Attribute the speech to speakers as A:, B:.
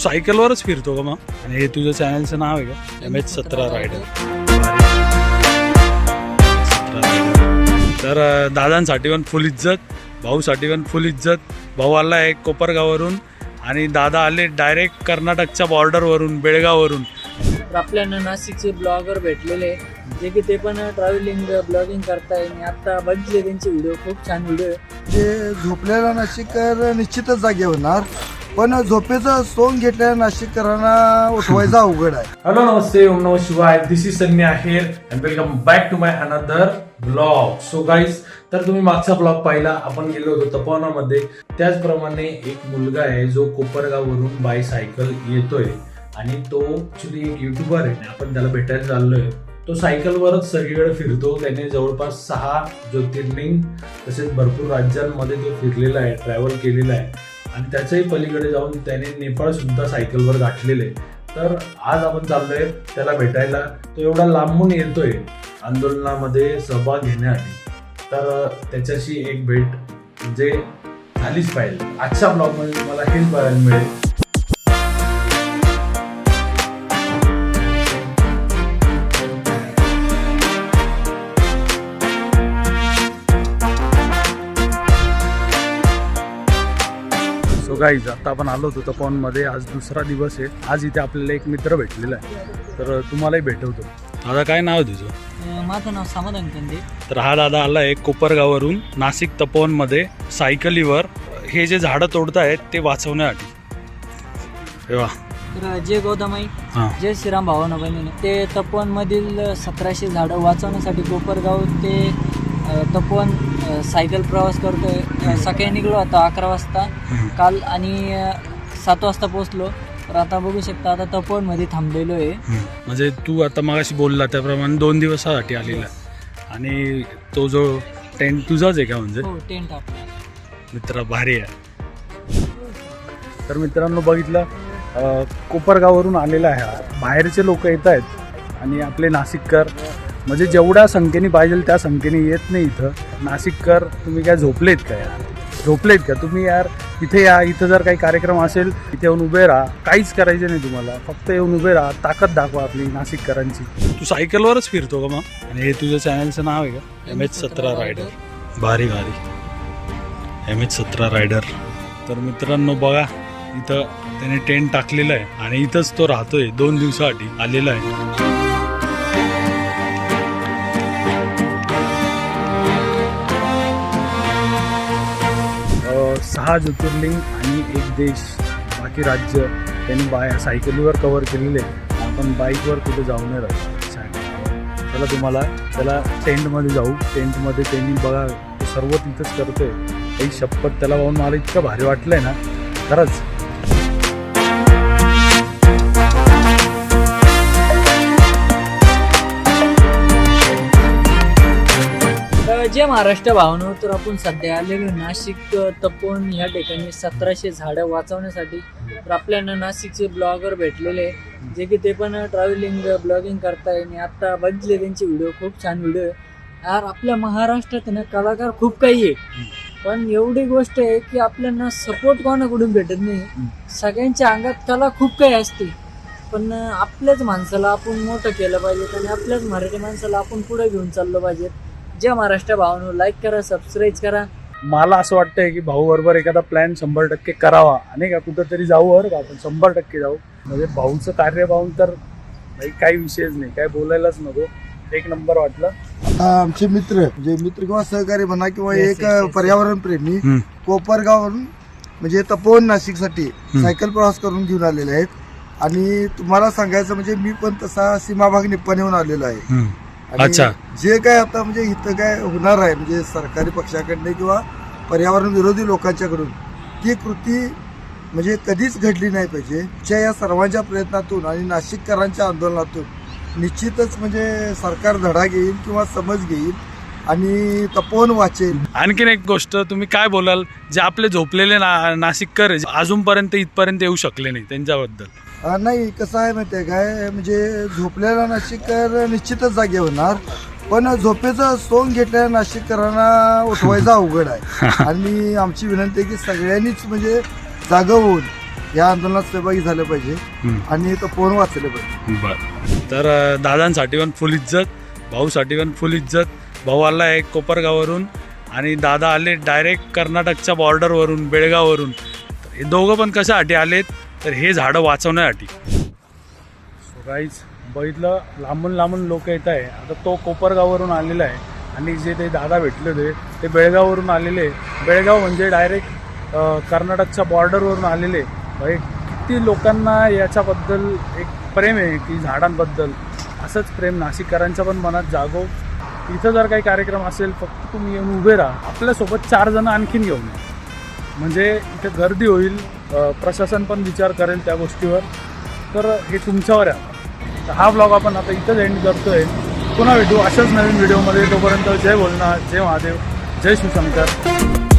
A: सायकलवरच फिरतो का मग? आणि हे तुझं चॅनलचं नाव आहे का? एम एच सतरा रायडर. तर दादांसाठी पण फुल इज्जत भाऊसाठी पण फुल इज्जत. भाऊ आला आहे कोपरगाववरून आणि दादा आले डायरेक्ट कर्नाटकच्या बॉर्डरवरून बेळगाववरून.
B: तर आपल्याला नाशिकचे ब्लॉगर भेटलेले जे की ते पण ट्रॅव्हलिंग ब्लॉगिंग करताय. आणि आता बघितले त्यांचे व्हिडिओ खूप छान व्हिडिओ आहे.
C: जे झोपलेला नाशिककर निश्चितच जागे होणार. पण झोपेचं सोंग घेतलेल्या नाशिककरांना उठवायचं अवघड आहे.
D: हॅलो नमस्ते ओम नम शिवाय. This is Sunny Aher and welcome back to my another blog so guys तर तुम्ही मागचा ब्लॉग पाहिला आपण गेलो होतो तपोवनामध्ये. त्याचप्रमाणे एक मुलगा आहे जो कोपरगाववरून बाय सायकल येतोय आणि तो ऍक्च्युली एक युट्यूबर आहे. आपण त्याला भेटायला चाललोय. तो सायकलवरच सगळीकडे फिरतो. त्याने जवळपास सहा ज्योतिर्लिंग तसेच भरपूर राज्यांमध्ये तो फिरलेला आहे ट्रॅव्हल केलेला आहे. आणि त्याच्याही पलीकडे जाऊन त्याने नेपाळ सुद्धा सायकलवर गाठलेले. तर आज आपण चाललोय त्याला भेटायला. तो एवढा लांबून येतोय आंदोलनामध्ये सहभाग घेण्यासाठी तर त्याच्याशी एक भेट म्हणजे झालीच पाहिजे. आजच्या ब्लॉगमध्ये तुम्हाला हेच बघायला मिळेल.
A: सो गाईज आता आपण आलो होतो तपोवनमध्ये आज दुसरा दिवस आहे. आज इथे आपल्याला एक मित्र भेटलेला आहे. तर तुम्हालाही भेटवतो. दादा काय नाव तुझं?
B: माझं नाव समाधान कंदे.
A: तर हा दादा आला आहे कोपरगाववरून नाशिक तपोवनमध्ये सायकलीवर. हे जे झाडं तोडतायत ते वाचवण्यासाठी. हे वा
B: तर जय गौतमाई
A: हां.
B: जय श्रीराम भावानं बहिणीनं. ते तपोवन मधील सतराशे झाडं वाचवण्यासाठी कोपरगाव ते तपोवन सायकल प्रवास करतोय. सकाळी निघलो होता अकरा वाजता. काल आणि सात वाजता पोहोचलो. तर आता बघू शकता आता तपोवनमध्ये थांबलेलो आहे.
A: म्हणजे तू आता मगाशी बोलला त्याप्रमाणे दोन दिवसासाठी आलेला. आहे. आणि तो जो टेंट तुझाच आहे का म्हणजे?
B: हो टेंट आपला
A: मित्र भारी आहे. तर मित्रांनो बघितलं कोपरगाववरून आलेला आहे. बाहेरचे लोक येत आहेत आणि आपले नाशिककर म्हणजे जेवढ्या संख्येने पाहिजे त्या संख्येने येत नाही इथं. नाशिककर तुम्ही काय झोपलेत का यार? झोपलेत का? तुम्ही यार इथे या इथं जर काही कार्यक्रम असेल इथे येऊन उभे राहा. काहीच करायचं नाही तुम्हाला. फक्त येऊन उभे राहा. ताकद दाखवा आपली नाशिककरांची. तू सायकलवरच फिरतो का मग? आणि हे तुझ्या चॅनलचं नाव आहे का? एम एच सतरा रायडर भारी भारी. एम एच सतरा रायडर तर मित्रांनो बघा इथं त्याने टेंट टाकलेलं आहे. आणि इथंच तो राहतोय. दोन दिवसासाठी आलेला आहे. सहा ज्योतिर्लिंग आणि एक देश बाकी राज्य त्यांनी बाय सायकलीवर कवर केलेले. आहे आपण बाईकवर कुठे जाऊ नाही त्याला तुम्हाला त्याला टेंटमध्ये जाऊ. टेंटमध्ये त्यांनी बघा सर्व तिथंच करतोय. काही शपथ त्याला पाहून मला इतकं भारी वाटलंय ना. खरंच
B: जे महाराष्ट्र भावनो तर आपण सध्या आलेलो नाशिक अ, तपोवन या ठिकाणी सतराशे झाडं वाचवण्यासाठी तर आपल्याला नाशिकचे ब्लॉगर भेटलेले जे की ते पण ट्रॅव्हलिंग ब्लॉगिंग करताय आणि आता बघितले त्यांचे व्हिडिओ खूप छान व्हिडिओ आहे. यार आपल्या महाराष्ट्रात ना कलाकार खूप काही आहे पण एवढी गोष्ट आहे की आपल्याला सपोर्ट कोणाकडून भेटत नाही? सगळ्यांच्या अंगात कला खूप काही असते. पण आपल्याच माणसाला आपण मोठं केलं पाहिजे आणि आपल्याच मराठी माणसाला आपण पुढे घेऊन चाललो पाहिजे जय महाराष्ट्र भावानो लाईक करा सबस्क्राईब करा.
A: मला असं वाटतंय की भाऊ बरोबर एखादा प्लॅन शंभर टक्के करावा. आणि का कुठंतरी जाऊ बरं का आपण शंभर टक्के जाऊ. म्हणजे भाऊचं कार्य पाहून तर भाई काही विषयच नाही काय बोलायलाच नको. एक नंबर वाटलं.
C: आता आमचे मित्र म्हणजे मित्र किंवा सहकारी म्हणा किंवा
B: Yes,
C: एक
B: yes, yes.
C: पर्यावरण प्रेमी कोपरगाववरून म्हणजे तपोवन नाशिकसाठी सायकल प्रवास करून घेऊन आलेले आहेत. आणि तुम्हाला सांगायचं म्हणजे मी पण तसा सीमाभाग निप्पाणीहून आलेलो आहे.
A: अच्छा.
C: जे काय आता म्हणजे इथं काय होणार आहे म्हणजे सरकारी पक्षाकडनं किंवा पर्यावरण विरोधी लोकांच्याकडून ती कृती म्हणजे कधीच घडली नाही पाहिजे. च्या या सर्वांच्या प्रयत्नातून आणि नाशिककरांच्या आंदोलनातून निश्चितच म्हणजे सरकार धडा घेईल किंवा समज घेईल आणि तपोवन वाचेल.
A: आणखीन एक गोष्ट तुम्ही काय बोलाल? जे आपले झोपलेले ना नाशिककर अजूनपर्यंत इथपर्यंत येऊ शकले नाही त्यांच्याबद्दल.
C: नाही कसं आहे माहिती आहे काय? म्हणजे झोपलेला नाशिककर निश्चितच जागे होणार. पण झोपेचं सोंग घेतलेल्या नाशिककरांना उठवायचं अवघड आहे. आणि आमची विनंती आहे की सगळ्यांनीच म्हणजे जागं होऊन या आंदोलनात सहभागी झालं पाहिजे. आणि तो फोन वाचले पाहिजे.
A: बर. तर दादांसाठी पण फुल इज्जत भाऊसाठी पण फुल इज्जत. भाऊ आला आहे कोपरगाववरून आणि दादा आले डायरेक्ट कर्नाटकच्या बॉर्डरवरून बेळगाववरून. हे दोघं पण कशासाठी आलेत? तर हे झाडं वाचवण्यासाठी. राईज बघितलं लांबून लांबून लोक येत आहे. आता तो कोपरगाववरून आलेला आहे. आणि जे ते दादा भेटले होते ते बेळगाववरून आलेले बेळगाव म्हणजे डायरेक्ट कर्नाटकच्या बॉर्डरवरून आलेले भाई किती लोकांना याच्याबद्दल एक प्रेम आहे की झाडांबद्दल. असंच प्रेम नाशिककरांच्या पण मनात जागो. इथं जर काही कार्यक्रम असेल फक्त तुम्ही येऊन उभे राहा. आपल्यासोबत चार जण आणखीन घेऊन म्हणजे इथे गर्दी होईल प्रशासन पण विचार करेल त्या गोष्टीवर. तर हे तुमच्यावर आहे तर हा ब्लॉग आपण आता इथंच एंड करतोय. पुन्हा भेटू अशाच नवीन व्हिडिओमध्ये तोपर्यंत जय बोलणार जय महादेव जय शिवशंकर.